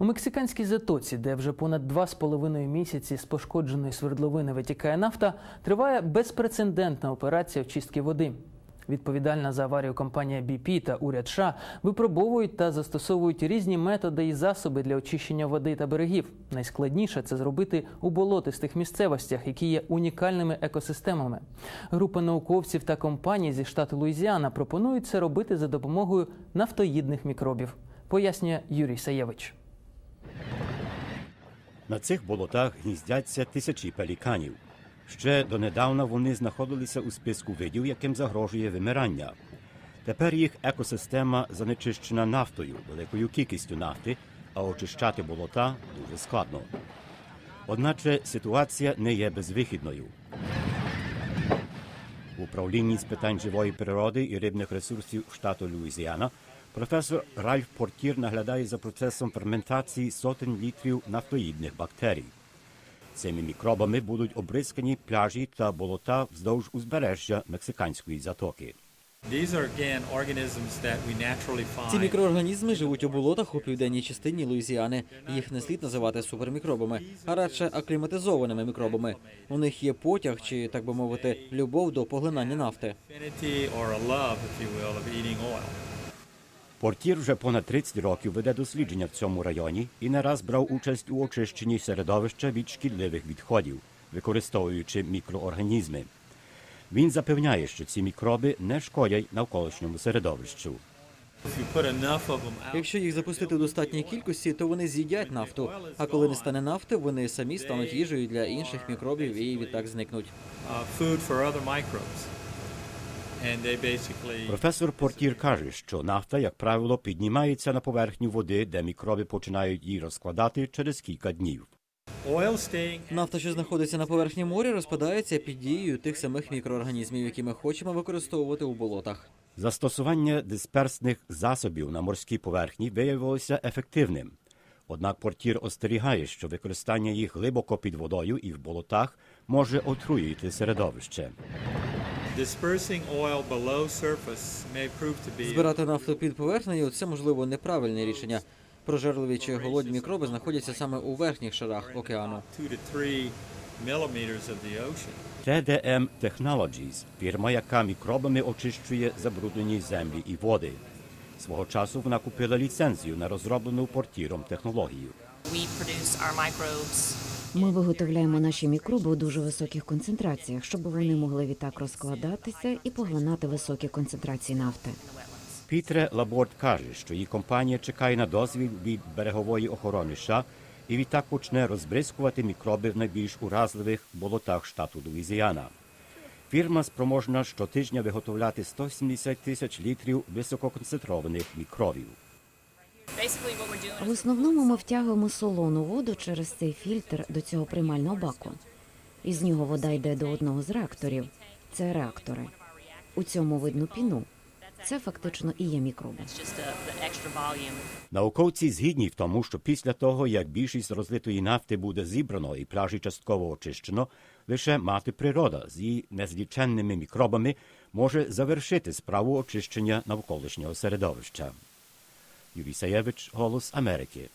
У мексиканській затоці, де вже понад два з половиною місяці з пошкодженої свердловини витікає нафта, триває безпрецедентна операція очистки води. Відповідальна за аварію компанія BP та уряд США випробовують та застосовують різні методи і засоби для очищення води та берегів. Найскладніше це зробити у болотистих місцевостях, які є унікальними екосистемами. Група науковців та компаній зі штату Луїзіана пропонують це робити за допомогою нафтоїдних мікробів, пояснює Юрій Саєвич. На цих болотах гніздяться тисячі пеліканів. Ще донедавна вони знаходилися у списку видів, яким загрожує вимирання. Тепер їх екосистема занечищена нафтою, великою кількістю нафти, а очищати болота дуже складно. Одначе ситуація не є безвихідною. В управлінні з питань живої природи і рибних ресурсів штату Луїзіана професор Ральф Портір наглядає за процесом ферментації сотень літрів нафтоїдних бактерій. Цими мікробами будуть обризкані пляжі та болота вздовж узбережжя мексиканської затоки. Ці мікроорганізми живуть у болотах у південній частині Луїзіани. Їх не слід називати супермікробами, а радше акліматизованими мікробами. У них є потяг чи, так би мовити, любов до поглинання нафти. Портір вже понад 30 років веде дослідження в цьому районі і не раз брав участь у очищенні середовища від шкідливих відходів, використовуючи мікроорганізми. Він запевняє, що ці мікроби не шкодять навколишньому середовищу. Якщо їх запустити в достатній кількості, то вони з'їдять нафту. А коли не стане нафти, вони самі стануть їжею для інших мікробів і відтак зникнуть. Професор Портір каже, що нафта, як правило, піднімається на поверхню води, де мікроби починають її розкладати через кілька днів. Нафта, що знаходиться на поверхні моря, розпадається під дією тих самих мікроорганізмів, які ми хочемо використовувати у болотах. Застосування дисперсних засобів на морській поверхні виявилося ефективним. Однак портір остерігає, що використання їх глибоко під водою і в болотах може отруїти середовище. Збирати нафту під поверхнею це можливо неправильне рішення. Прожерливі чи голодні мікроби знаходяться саме у верхніх шарах океану. 2 to 3 millimeters of. TDM Technologies – фірма, яка мікробами очищує забруднені землі і води. Свого часу вона купила ліцензію на розроблену портіром технологію. Ми виготовляємо наші мікроби у дуже високих концентраціях, щоб вони могли відтак розкладатися і поглинати високі концентрації нафти. Пітре Лаборт каже, що її компанія чекає на дозвіл від берегової охорони США і відтак почне розбризкувати мікроби в найбільш уразливих болотах штату Луїзіана. Фірма спроможна щотижня виготовляти 170 тисяч літрів висококонцентрованих мікробів. В основному ми втягуємо солону воду через цей фільтр до цього приймального баку. Із нього вода йде до одного з реакторів. Це реактори. У цьому видно піну. Це фактично і є мікроби. volume Науковці згідні в тому, що після того, як більшість розлитої нафти буде зібрано і пляжі частково очищено, лише мати природа з її незліченними мікробами може завершити справу очищення навколишнього середовища. Юрій Саєвич, Голос Америки.